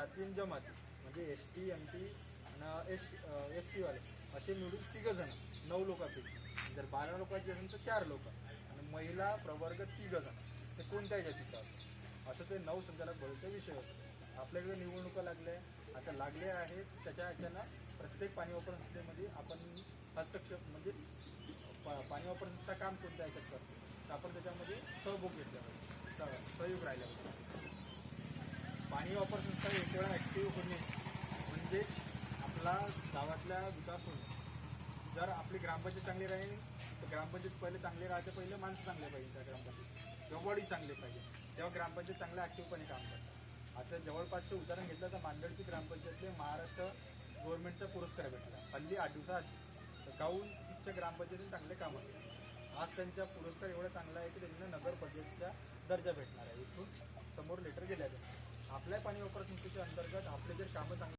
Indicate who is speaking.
Speaker 1: त्यातील जमाती म्हणजे एस टी एम टी आणि एस एस सीवाले असे मिळून तिघंजण नऊ लोकांपैकी. जर बारा लोकांचे असेल तर चार लोक आणि महिला प्रवर्ग तिघंजण ते कोणत्याही जातीचा असतो असं ते नऊ संचालक बळीचा विषय असतो. आपल्याकडे निवडणुका लागल्या आता लागले आहेत त्याच्या ह्याच्यानं प्रत्येक पाणी वापर संस्थेमध्ये आपण हस्तक्षेप म्हणजे पा- पाणी वापर संस्था काम कोणत्या ह्याच्यात करतो? तर आपण त्याच्यामध्ये सहभोग घेतला पाहिजे. सहयोग राहिला पाहिजे. पाणी वापर संस्था एक वेळा ॲक्टिव्ह होणे म्हणजेच आपला गावातला विकास होणे जर आपली ग्रामपंचायत चांगली राहील तर ग्रामपंचायत पहिले चांगली राहते पहिले माणसं चांगले पाहिजे त्या ग्रामपंचायत किंवा बॉडी चांगले पाहिजे. तेव्हा ग्रामपंचायत चांगल्या ॲक्टिव्हपणे काम करतात. आता जवळपासचं उदाहरण घेतलं तर मांडळची ग्रामपंचायतले महाराष्ट्र गव्हर्नमेंटचा पुरस्कार भेटला. हल्ली आठ दिवसात गाऊन तिथच्या ग्रामपंचायतीने चांगले काम होते आज त्यांचा पुरस्कार एवढा चांगला आहे की त्यांना नगर परिषदेचा दर्जा भेटणार आहे. इथून समोर लेटर गेल्या आपल्या पाणी वापर संस्थेच्या अंतर्गत आपले जर कामं चांगली